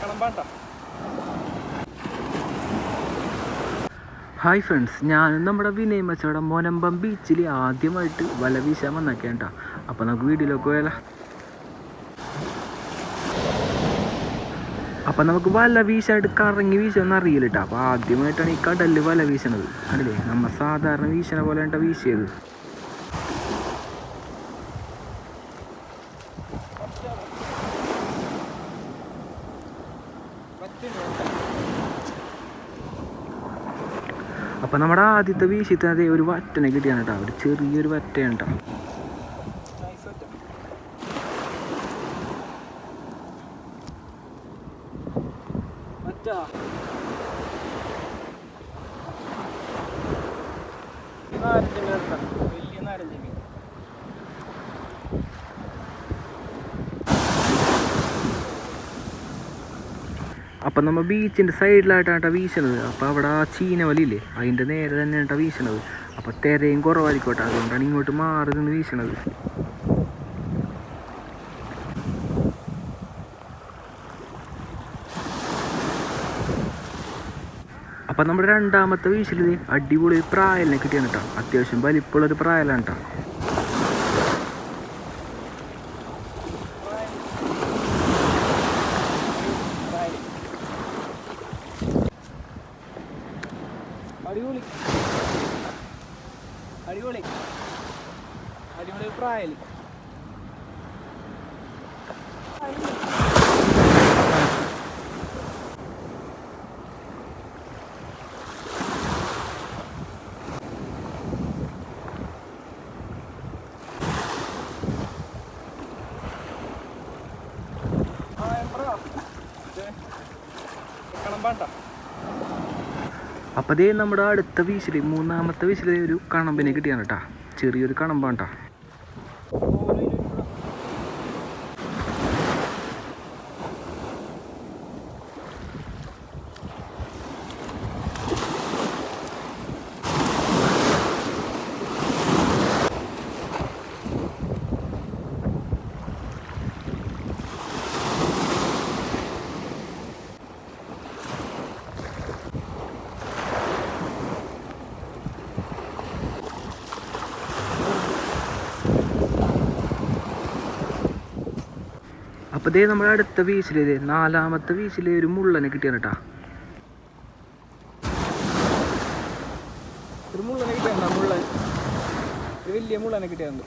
കളമ്പാണ്ട hi friends ഞാനും നമ്മുടെ വിനയ് മച്ചോടെ മോനമ്പം ബീച്ചിൽ ആദ്യമായിട്ട് വല വീശാൻ വന്നേക്കേണ്ട അപ്പോൾ നമുക്ക് വീട്ടിലൊക്കെ പോയാലോ? അപ്പം നമുക്ക് വല വീശായിട്ട് കറങ്ങി വീശൊന്നും അറിയില്ല കേട്ടോ അപ്പോൾ ആദ്യമായിട്ടാണ് ഈ കടലിൽ വല വീശണത്. അല്ലേ നമ്മൾ സാധാരണ വീശണ പോലെ കേട്ടോ വീശിയത്. അപ്പം നമ്മുടെ ആദ്യത്തെ വീശിത്തത് ഒരു വറ്റനെ കിട്ടിയാണ് കേട്ടോ. ഒരു ചെറിയൊരു വറ്റയാണ് കേട്ടോ. മറ്റാ അപ്പം നമ്മൾ ബീച്ചിന്റെ സൈഡിലായിട്ടാണ് കേട്ടോ വീശണത്. അപ്പോൾ അവിടെ ആ ചീനവലില്ലേ അതിന്റെ നേരെ തന്നെയാണ് കേട്ടോ വീശണത്. അപ്പോൾ തിരയും കുറവായിരിക്കോട്ടെ അതുകൊണ്ടാണ് ഇങ്ങോട്ട് മാറി നിന്ന് വീശണത്. അപ്പം നമ്മുടെ രണ്ടാമത്തെ വീശിൽ അടിപൊളി പ്രായലിനെ കിട്ടിയാണ് കേട്ടോ അത്യാവശ്യം വലിപ്പമുള്ളൊരു പ്രായലാണ് കേട്ടോ പ്രായൽ അടിപൊളി അടിപൊളി. അടിപൊളി പ്രായൽ അപ്പോൾ ഇതേ നമ്മുടെ അടുത്ത വീശിൽ മൂന്നാമത്തെ വീശിൽ ഒരു കണമ്പിനെ കിട്ടിയാണ് കേട്ടോ ചെറിയൊരു കണമ്പാണ് കേട്ടോ അപ്പോൾ ദേ നമ്മുടെ അടുത്ത വീശിൽ ഇത് നാലാമത്തെ വീശിൽ ഒരു മുള്ളനെ കിട്ടിയാണ് കേട്ടോ ഒരു മുള്ളനെ കിട്ടിയുണ്ടോ മുള്ളൻ. ഒരു വലിയ മുള്ളനെ കിട്ടിയുണ്ട്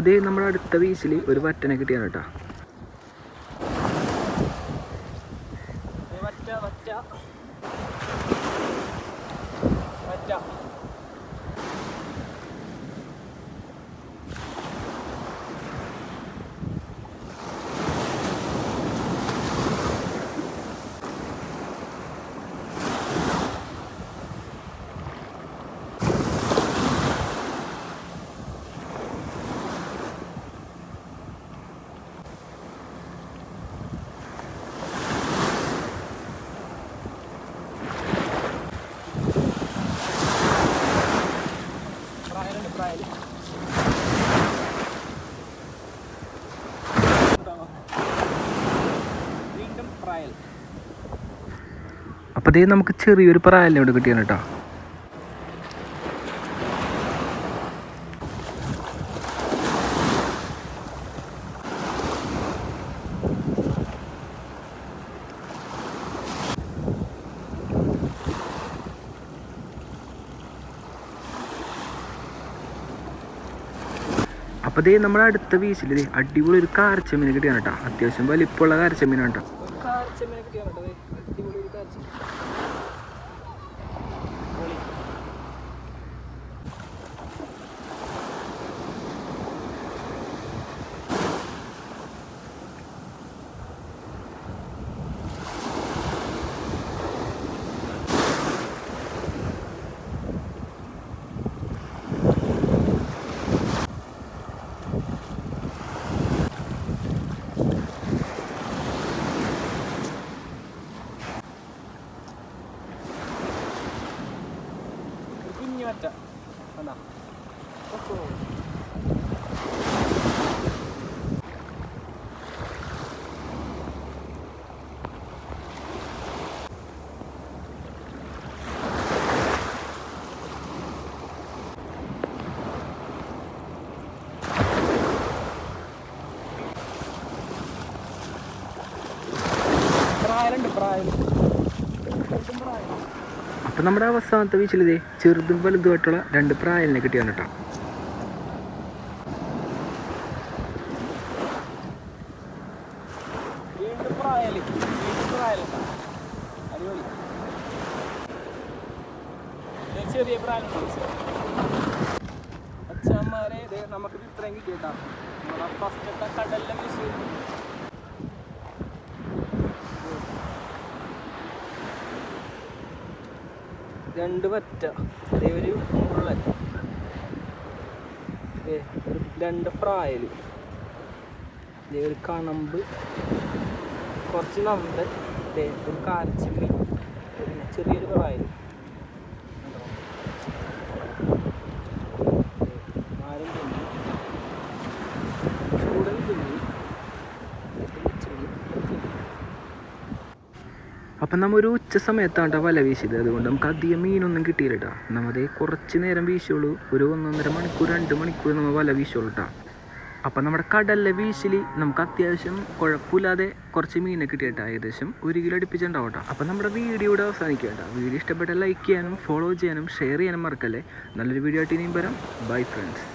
അപ്പോൾ ദേ നമ്മുടെ അടുത്ത വീസിൽ ഒരു വറ്റനെ കിട്ടിയാണ് കേട്ടോ. വറ്റ വറ്റ. വറ്റ പ്രായലുണ്ട് പ്രായൽ വീണ്ടും പ്രായൽ അപ്പോൾ നമുക്ക് ചെറിയൊരു പ്രായല്ലേ ഇവിടെ കിട്ടിയാണ് കേട്ടോ. അപ്പൊ ദേ നമ്മുടെ അടുത്ത വീശിൽ ദേ അടിപൊളി ഒരു കാരച്ചമീനെ കിട്ടിയാണ് കേട്ടോ. അത്യാവശ്യം വലിപ്പമുള്ള കാരച്ചമീനാണ് കേട്ടോ. ഒരു ഒറ്റ കണ്ടാ പ്രായലുണ്ട് പ്രായം പ്രായൽ അപ്പം നമ്മുടെ അവസാനത്തെ വീച്ചിൽ ഇതേ ചെറുതും വലുതുമായിട്ടുള്ള രണ്ട് പ്രായലിനെ കേട്ടോ. ഇത് ചെറിയ അച്ഛന്മാരെ നമുക്ക് ഇത്രയും കിട്ടിയിട്ടാ. നമ്മുടെ ഫസ്റ്റത്തെ കടലിലെ രണ്ട് പറ്റ. അതേ ഒരു മുള്ളൻ ഒരു രണ്ട് പ്രായൽ ദേ ഒരു കണമ്പ്. കുറച്ച് നമ്പ് ദേ ഒരു കാരച്ചിമ്മി. ചെറിയൊരു പ്രായൽ. അപ്പം നമ്മ ഒരു ഉച്ച സമയത്താണ് വല വീശിയത്. അതുകൊണ്ട് നമുക്ക് അധികം മീനൊന്നും കിട്ടിയില്ല കേട്ടോ നമ്മതേ കുറച്ച് നേരം വീശുള്ളൂ. ഒരു ഒന്നൊന്നര മണിക്കൂർ രണ്ട് മണിക്കൂർ നമ്മൾ വല വീശുള്ളൂ കേട്ടോ അപ്പം നമ്മുടെ കടലിലെ വീശിൽ നമുക്ക് അത്യാവശ്യം കുഴപ്പമില്ലാതെ കുറച്ച് മീനെ കിട്ടിയിട്ടാ. ഏകദേശം ഒരു കിലോ അടുപ്പിച്ചുണ്ടാവും കേട്ടോ അപ്പം നമ്മുടെ വീഡിയോ ഇവിടെ അവസാനിക്കുക കേട്ടോ വീഡിയോ ഇഷ്ടപ്പെട്ട ലൈക്ക് ചെയ്യാനും ഫോളോ ചെയ്യാനും ഷെയർ ചെയ്യാനും മറക്കല്ലേ. നല്ലൊരു വീഡിയോ ആയിട്ട് ഇനിയും വരാം. Bye friends.